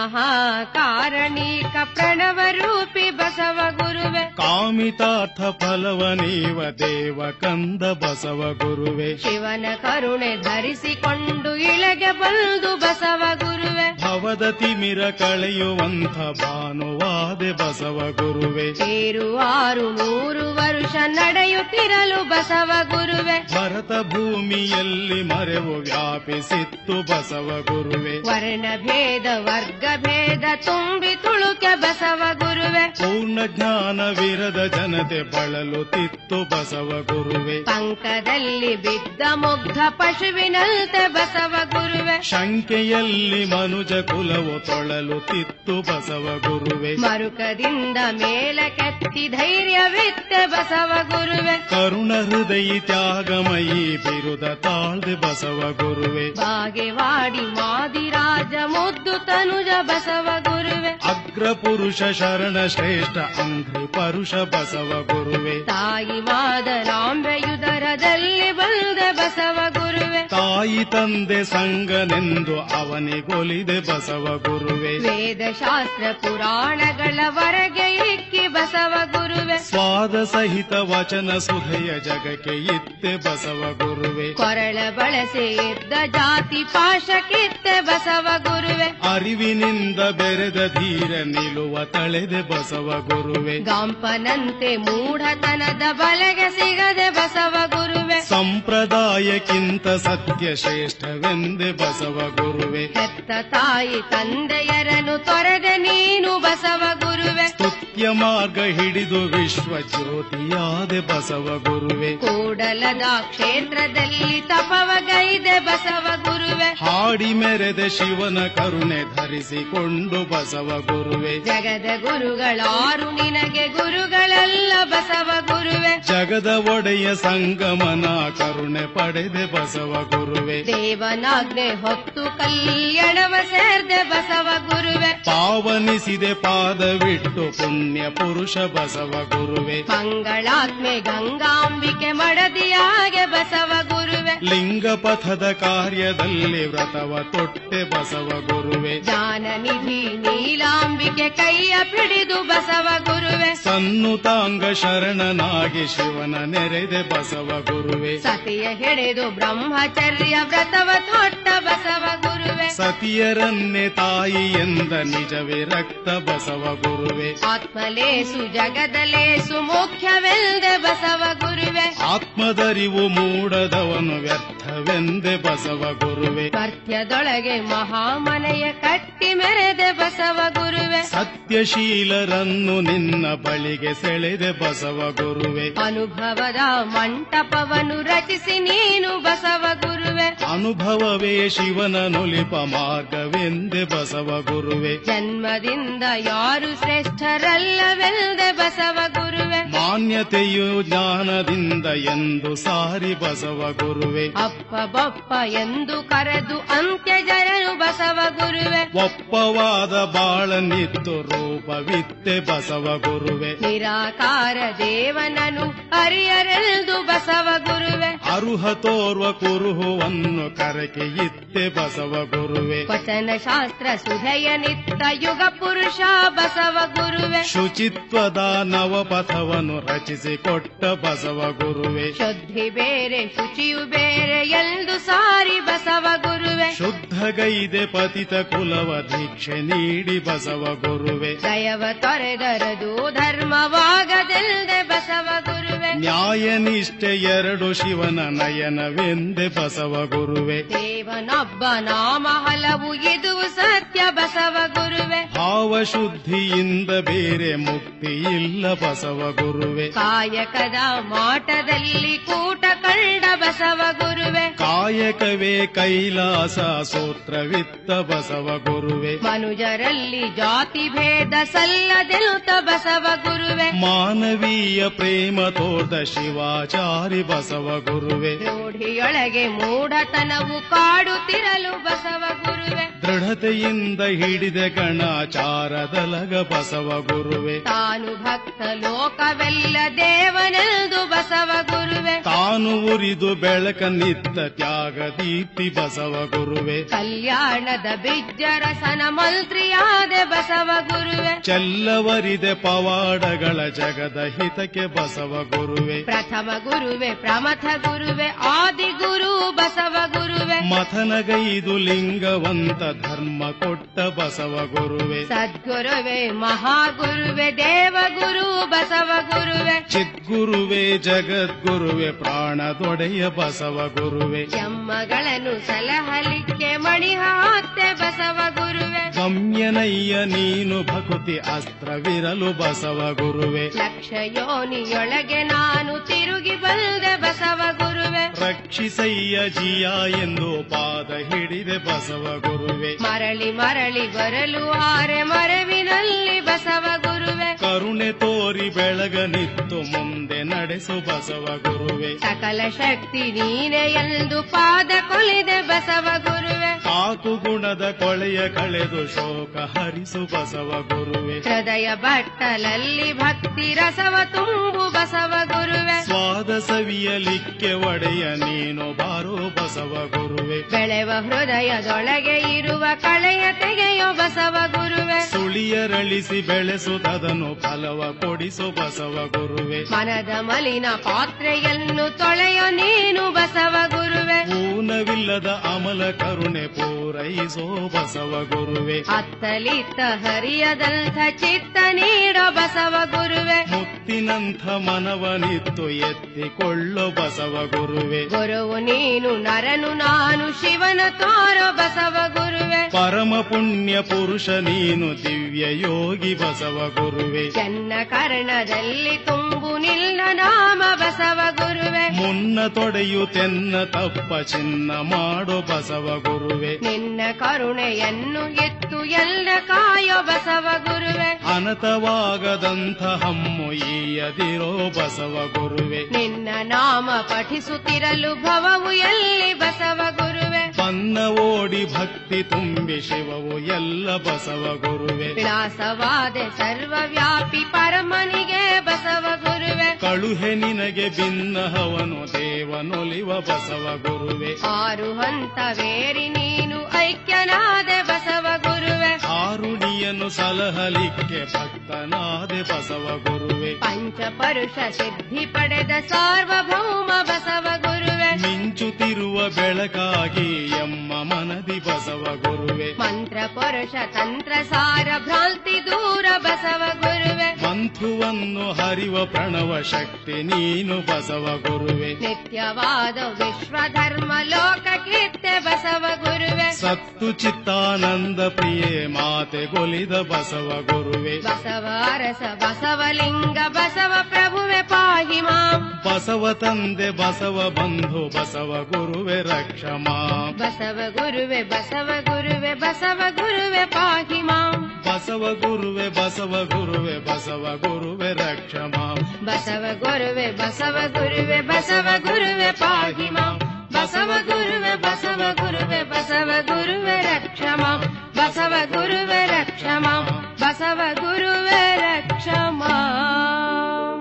ಮಹಾಕಾರಣೀಕ ಪ್ರಣವ rupee Basava ಗುರುವೆ. ಕಾಮಿತಾರ್ಥ ಫಲವ ನೀವ ದೇವ ಕಂದ ಬಸವ ಗುರುವೆ. ಶಿವನ ಕರುಣೆ ಧರಿಸಿಕೊಂಡು ಇಳಗೆ ಬಂದು ಬಸವ ಗುರುವೆ. ಭವದ ತಿಮಿರ ಕಳೆಯುವಂಥ ಭಾನುವಾದೆ ಬಸವ ಗುರುವೆ. ಏರು ಆರು ನೂರು ವರುಷ ನಡೆಯುತ್ತಿರಲು ಬಸವ ಗುರುವೆ. ಭರತ ಭೂಮಿಯಲ್ಲಿ ಮರೆವು ವ್ಯಾಪಿಸಿತ್ತು ಬಸವ ಗುರುವೆ. ವರ್ಣ ಭೇದ ವರ್ಗ ಭೇದ ತುಂಬಿ ತುಳುಕೆ ಬಸವ ಗುರುವೆ. ಪೂರ್ಣ ಜ್ಞಾನವಿರದ ಜನತೆ ಬಳಲುತ್ತಿತ್ತು ಬಸವ ಗುರುವೆ. ಪಂಕದಲ್ಲಿ ಬಿದ್ದ ಮುಗ್ಧ ಪಶುವಿನಂತೆ ಬಸವ ಗುರುವೆ. ಶಂಕೆಯಲ್ಲಿ ಮನುಜ ಕುಲವು ತೊಳಲುತ್ತಿತ್ತು ಬಸವ ಗುರುವೆ. ಮರುಕದಿಂದ ಮೇಲಕ್ಕೆತ್ತಿ ಧೈರ್ಯವಿತ್ತೆ ಬಸವ ಗುರುವೆ. ಕರುಣ ಹೃದಯಿ ತ್ಯಾಗಮಯಿ ಬಿರುದ ತಾಳ್ದೆ ಬಸವ ಗುರುವೆ. ಬಾಗೆವಾಡಿ ಮಾದಿರಾಜ ಮುದ್ದು ತನುಜ ಬಸವ ಗುರುವೆ. ಅಗ್ರ ಪುರುಷ ಶರಣ ಶ್ರೇಷ್ಠ ಅಂಗ್ರಿ ಪರುಷ ಬಸವ ಗುರುವೆ. ತಾಯಿ ಮಾದರಾಂಬೆಯುದರದಲ್ಲಿ ಬಂದೆ ಬಸವ ಗುರುವೆ. ತಾಯಿ ತಂದೆ ಸಂಗನೆಂದು ಅವನಿಗೊಲಿದೆ ಬಸವ ಗುರುವೆ. ವೇದ ಶಾಸ್ತ್ರ ಪುರಾಣಗಳವರೆಗೆ ಇಕ್ಕಿ ಬಸವ ಗುರುವೆ. ಸ್ವಾದ ಸಹಿತ ವಚನ ಸುಧೆಯ ಜಗಕ್ಕೆ ಇತ್ತೆ ಬಸವ ಗುರುವೆ. ಕೊರಳ ಬಳಸೆ ಇದ್ದ ಜಾತಿ ಪಾಶಕ್ಕಿತ್ತೆ ಕಿತ್ತೆ ಬಸವ ಗುರುವೆ. ಅರಿವಿನಿಂದ ಬೆರೆದ ಧೀರ ನಿಲುವ ತಳೆದೆ ಬಸವ ಗುರುವೆ. ಗಾಂಪನಂತೆ ಮೂಢತನದ ಬಲೆಗೆ ಸಿಗದೆ ಬಸವ ಗುರುವೆ. ಸಂಪ್ರದಾಯಕ್ಕಿಂತ ಸತ್ಯ ಶ್ರೇಷ್ಠವೆಂದೆ ಬಸವ ಗುರುವೆ. ಹೆತ್ತ ತಾಯಿ ತಂದೆಯರನ್ನು ತೊರೆದೆ ನೀನು ಬಸವ ಗುರುವೆ. ಸ್ತುತ್ಯ ಮಾರ್ಗ ಹಿಡಿದು ವಿಶ್ವ ಜ್ಯೋತಿಯಾದೆ ಬಸವ ಗುರುವೆ. ಕೂಡಲದ ಕ್ಷೇತ್ರದಲ್ಲಿ ತಪವ ತಪವಗೈದೆ ಬಸವ ಗುರುವೆ. ಹಾಡಿ ಮೆರೆದ ಶಿವನ ಕರುಣೆ ಧರಿಸಿಕೊಂಡು ಬಸವ ಗುರುವೆ. ಜಗದ ಗುರುಗಳಾರು ನಿನಗೆ ಗುರುಗಳಲ್ಲ ಬಸವ ಗುರುವೆ. ಜಗದ ಒಡೆಯ ಸಂಗಮನ ಕರುಣೆ ಪಡೆದೆ ಬಸವ ಗುರುವೆ. ದೇವನಾಗ್ನೆ ಹೊತ್ತು ಕಲ್ಯಾಣವ ಸೇರ್ದೆ ಬಸವ ಗುರುವೆ. ಪಾವನಿಸಿದೆ ಪಾದವಿಟ್ಟು ಪುಣ್ಯ ಪುರುಷ ಬಸವ ಗುರುವೆ. ಮಂಗಳಾತ್ಮೆ ಗಂಗಾಂಬಿಕೆ ಮಡದಿಯಾಗೆ ಬಸವ ಗುರುವೆ. ಲಿಂಗ ಪಥದ ಕಾರ್ಯದಲ್ಲಿ ವ್ರತವ ತೊಟ್ಟೆ ಬಸವ ಗುರುವೆ. ಜ್ಞಾನನಿಧಿ ನೀಲಾಂಬಿಕೆ ಕೈಯ ಪಿಡಿದು ಬಸವ ಗುರುವೆ. ಸನ್ನುತಾಂಗ ಶರಣನಾಗಿ ಶಿವನ ನೆರೆದೆ ಬಸವ ಗುರುವೆ. ಸತಿಯ ಹಿಡಿದು ಬ್ರಹ್ಮಚರ್ಯ ವ್ರತವ ತೊಟ್ಟ ಬಸವ ಗುರುವೆ ಸತಿಯರನ್ನೇ ತಾಯಿ ಎಂದ ನಿಜವೇ ರಕ್ತ ಬಸವ ಗುರುವೆ. ಆತ್ಮಲೇಸು ಜಗದಲೇಸು ಮುಖ್ಯವೆಂದೆ ಬಸವ ಗುರುವೆ. ಆತ್ಮದರಿವು ಮೂಡದವನು ವ್ಯರ್ಥವೆಂದೆ ಬಸವ ಗುರುವೆ. ಸತ್ಯದೊಳಗೆ ಮಹಾಮನೆಯ ಕಟ್ಟಿ ಮೆರೆದೆ ಬಸವ ಗುರುವೆ. ಸತ್ಯಶೀಲರನ್ನು ನಿನ್ನ ಬಳಿಗೆ ಸೆಳೆದೆ ಬಸವ ಗುರುವೆ. ಅನುಭವದ ಮಂಟಪವನ್ನು ರಚಿಸಿ ನೀನು ಬಸವ ಗುರುವೆ. ಅನುಭವವೇ ಶಿವನ ನುಲಿಪ ಮಾರ್ಗವೆಂದೆ ಬಸವ ಗುರುವೆ. ಜನ್ಮದಿಂದ ಯಾರು ಶ್ರೇಷ್ಠರಲ್ಲವೆಂದೆ ಬಸವ ಗುರುವೆ. ಮಾನ್ಯತೆಯು ಜ್ಞಾನದಿಂದ ಎಂದು ಸಾರಿ ಬಸವ ಗುರುವೆ. ಅಪ್ಪ ಬಪ್ಪ ಎಂದು ಕರೆದು ಅಂತ್ಯ ಜರನು ಬಸವ ಗುರುವೆ. ಒಪ್ಪವಾದ ಬಾಳನಿತ್ತು ರೂಪವಿತ್ತೆ ಬಸವ ಗುರುವೆ. ನಿರಾಕಾರ ದೇವನನು ಹರಿಯರೆಂದು ಬಸವ ಗುರುವೆ. ಅರುಹ ತೋರ್ವ ಕುರುಹುವನ್ನು ಕರಕೆ ಇತ್ತೆ ಬಸವ ಗುರುವೆ. ವಚನ ಶಾಸ್ತ್ರ ಸುಧಯ ನಿತ್ತ ಯುಗ ಪುರುಷ ಬಸವ ಗುರುವೆ. ಶುಚಿತ್ವದ ನವಪಥವನ್ನು ರಚಿಸಿಕೊಟ್ಟ ಬಸವ ಗುರುವೆ. ಶುದ್ಧಿ ಬೇರೆ ಶುಚಿಯು ಬೇರೆ ಎಂದು ಸಾರಿ ಬಸವ ಗುರುವೆ. ಶುದ್ಧಗೈದೆ ಪತಿತ ಕುಲವ ದೀಕ್ಷೆ ನೀಡಿ ಬಸವ ಗುರುವೆ. ದಯವ ತೊರೆದರದು ಧರ್ಮವಾಗದೆಲ್ಲದೆ ಬಸವ ಗುರುವೆ ನ್ಯಾಯ ನಿಷ್ಠೆ ಎರಡು ಶಿವನ ನಯನವೆಂದೆ ಬಸವ ಗುರುವೆ. ದೇವನೊಬ್ಬ ನಾಮ ಹಲವು ಇದು ಸತ್ಯ ಬಸವ ಗುರುವೆ. ಭಾವಶುದ್ಧಿಯಿಂದ ಬೇರೆ ಮುಕ್ತಿ ಇಲ್ಲ ಬಸವ ಗುರುವೆ. ಕಾಯಕದ ಮಾಟದಲ್ಲಿ ಕೂಟ ಕಂಡ ಬಸವ ಗುರುವೆ. ಕಾಯಕವೇ ಕೈಲಾಸ ಸೂತ್ರವಿತ್ತ ಬಸವ ಗುರುವೆ. ಮನುಜರಲ್ಲಿ ಜಾತಿ ಭೇದ ಸಲ್ಲದೆ ಬಸವ ಗುರುವೆ ಮಾನವೀಯ ಪ್ರೇಮ ತೋರ್ದ ಶಿವಾಚಾರಿ ಬಸವ ಗುರುವೆ. ರೂಢಿಯೊಳಗೆ ಮೂಢತನವು ಕಾಡುತ್ತಿರಲು ಬಸವ ಗುರುವೆ. ದೃಢತೆಯಿಂದ ಹಿಡಿದ ಗಣಾಚಾರದಲಗ ಬಸವ ಗುರುವೆ. ತಾನು ಭಕ್ತ ಲೋಕವೆಲ್ಲ ದೇವನೆಂದು ಬಸವ ಗುರುವೆ. ತಾನು ಉರಿದು ನಿತ್ತ ತ್ಯಾಗ ದೀಪ್ತಿ ಬಸವ ಗುರುವೆ. ಕಲ್ಯಾಣದ ಬಿಜ್ಜರಸನ ಮಂತ್ರಿಯಾದೆ ಬಸವ ಗುರುವೆ. ಚೆಲ್ಲವರಿದೆ ಪವಾಡಗಳ ಜಗದ ಹಿತಕ್ಕೆ ಬಸವ ಗುರುವೆ. ಪ್ರಥಮ ಗುರುವೆ ಪ್ರಮಥ ಗುರುವೆ ಆದಿ ಗುರು ಬಸವ ಗುರುವೆ. ಮಥನಗೈದು ಲಿಂಗವಂತ ಧರ್ಮ ಕೊಟ್ಟ ಬಸವ ಗುರುವೆ. ಸದ್ಗುರುವೆ ಮಹಾಗುರುವೆ ದೇವಗುರು ಬಸವ ಗುರುವೆ. ಚಿದ್ಗುರುವೆ ಜಗದ್ಗುರುವೆ ಪ್ರಾಣದೊಡೆಯ ಬಸವ ಗುರುವೆ. ಜಮ್ಮಗಳನ್ನು ಸಲಹಲಿಕ್ಕೆ ಮಣಿಹಾತ್ತೆ ಬಸವ ಗುರುವೆ. ಗಮ್ಯನಯ್ಯ ನೀನು ಭಕುತಿ ಅಸ್ತ್ರವಿರಲು ಬಸವ ಗುರುವೆ. ಲಕ್ಷ ಯೋನಿಯೊಳಗೆ ನಾನು ತಿರುಗಿ ಬಂದೆ ಬಸವ ಗುರುವೆ. ರಕ್ಷಿಸಯ್ಯ ಜಿಯ ಎಂದು ಪಾದ ಹಿಡಿದೆ ಬಸವ ಗುರುವೆ. ಮರಳಿ ಮರಳಿ ಬರಲು ಆರೆ ಮರವಿನಲ್ಲಿ ಬಸವ ಗುರುವೆ. ಕರುಣೆ ತೋರಿ ಬೆಳಗನಿತ್ತು ಮುಂದೆ ನಡೆಸು ಬಸವ ಗುರುವೆ. ಸಕಲ ಶಕ್ತಿ ನೀನೆ ಎಂದು ಪಾದ ಕೊಲಿದೆ ಬಸವ ಗುರುವೆ. ಗುಣದ ಕೊಳೆಯ ಕಳೆದು ಶೋಕ ಹರಿಸು ಬಸವ ಗುರುವೆ. ಹೃದಯ ಬಟ್ಟಲಲ್ಲಿ ಭಕ್ತಿ ರಸವ ತುಂಬು ಬಸವ ಗುರುವೆ. ಸ್ವಾದ ಸವಿಯಲಿಕ್ಕೆ ಒಡೆಯ ನೀನು ಬಾರೋ ಬಸವ ಗುರುವೆ. ಬೆಳೆವ ಹೃದಯದೊಳಗೆ ಇರುವ ಕಳೆಯ ತೆಗೆಯೋ ಬಸವ ಗುರುವೆ ಸುಳಿಯರಳಿಸಿ ಬೆಳೆಸುತ್ತದನು ಫಲವ ಕೊಡಿಸು ಬಸವ ಗುರುವೆ. ಮನದ ಮಲಿನ ಪಾತ್ರೆಯನ್ನು ತೊಳೆಯ ನೀನು ಬಸವ ಗುರುವೆ. ಊನವಿಲ್ಲದ ಅಮಲ ಕರುಣೆ ಪೂರೈಸೋ ಬಸವ ಗುರುವೆ. ಅತ್ತಲಿತ್ತ ಹರಿಯದಂಥ ಚಿತ್ತ ನೀಡೋ ಬಸವ ಗುರುವೆ. ಮುತ್ತಿನಂಥ ಮನವನಿತ್ತು ಎತ್ತಿಕೊಳ್ಳು ಬಸವ ಗುರುವೆ. ಗೊರವು ನೀನು ನರನು ನಾನು ಶಿವನ ತೋರೋ ಬಸವ ಗುರುವೆ. ಪರಮ ಪುಣ್ಯ ಪುರುಷ ನೀನು ದಿವ್ಯ ಯೋಗಿ ಬಸವ ಗುರುವೆ. ಚೆನ್ನ ಕರ್ಣದಲ್ಲಿ ತುಂಬು ನಿಲ್ಲ ನಾಮ ಬಸವ ಗುರುವೆ. ಮುನ್ನ ತೊಡೆಯು ತೆನ್ನ ತಪ್ಪ ಚಿನ್ನ ಮಾಡೋ ಬಸವ ಗುರುವೆ. ನಿನ್ನ ಕರುಣೆಯನ್ನು ಎತ್ತು ಎಲ್ಲ ಕಾಯೋ ಬಸವ ಗುರುವೆ. ಅನತವಾಗದಂಥ ಹಮ್ಮು ಈಯದಿರೋ ಬಸವ ಗುರುವೆ. ನಿನ್ನ ನಾಮ ಪಠಿಸುತ್ತಿರಲು ಭವವು ಎಲ್ಲಿ ಬಸವ ಗುರುವೆ. ಪನ್ನ ಓಡಿ ಭಕ್ತಿ ತುಂಬಿ ಶಿವವು ಎಲ್ಲ ಬಸವ ಗುರುವೆ. ವಿಳಾಸವಾದೆ ಸರ್ವವ್ಯಾಪಿ ಪರಮನಿಗೆ ಬಸವ ಗುರುವೆ. ಕಳುಹೆ ನಿನಗೆ ಭಿನ್ನಹವನು ದೇವನೊಲಿವ ಬಸವ ಗುರುವೆ. ಆರು ಹಂತವೇರಿ ನೀನು ಐಕ್ಯನಾದೆ ಬಸವ ಗುರುವೆ. ಆರುಣಿಯನ್ನು ಸಲಹಲಿಕ್ಕೆ ಭಕ್ತನಾದೆ ಬಸವ ಗುರುವೆ. ಪಂಚಪರುಷ ಸಿದ್ಧಿ ಪಡೆದ ಸಾರ್ವಭೌಮ ಬಸವ ಗುರುವೆ ಮಿಂಚುತ್ತಿರುವ ಬೆಳಕಾಗಿ ಎಮ್ಮ ಮನದಿ ಬಸವ ಗುರುವೆ. ಮಂತ್ರ ಪುರುಷ ತಂತ್ರ ಸಾರ ಭ್ರಾಂತಿ ದೂರ ಬಸವ ಗುರುವೆ. ಮಂಥುವನ್ನು ಹರಿವ ಪ್ರಣವ ಶಕ್ತಿ ನೀನು ಬಸವ ಗುರುವೆ. ನಿತ್ಯವಾದ ವಿಶ್ವಧರ್ಮ ಲೋಕ ಕೀರ್ತೆ ಬಸವ ಗುರುವೆ. ಸತ್ತು ಚಿತ್ತಾನಂದ ಪ್ರಿಯೆ ಮಾತೆ ಗೊಲಿದ ಬಸವ ಗುರುವೆ ಬಸವ ಅರಸ ಬಸವಲಿಂಗ ಬಸವ ಪ್ರಭುವೆ ಪಾಹಿ ಮಾಂ ಬಸವ ತಂದೆ ಬಸವ ಬಂಧು ಬಸವ ಗುರುವೆ ರಕ್ಷಮಾ ಬಸವ ಗುರುವೆ ಬಸವ ಗುರುವೆ ಬಸವ ಗುರುವೆ ಪಾಹಿ ಮಾಂ ಬಸವ ಗುರುವೆ ಬಸವ ಗುರುವೆ ಬಸವ ಗುರುವೆ ರಕ್ಷಮಾ ಬಸವ ಗುರುವೆ ಬಸವ ಗುರುವೆ ಬಸವ ಗುರುವೆ ಪಾಹಿ ಮಾಂ ಬಸವ ಗುರುವೆ ಬಸವ ಗುರುವೆ ಬಸವ ಗುರುವೆ ರಕ್ಷ ಮಾಂ ಬಸವ ಗುರುವೆ ರಕ್ಷ ಮಾಂ ಬಸವ ಗುರುವೆ ರಕ್ಷ ಮಾಂ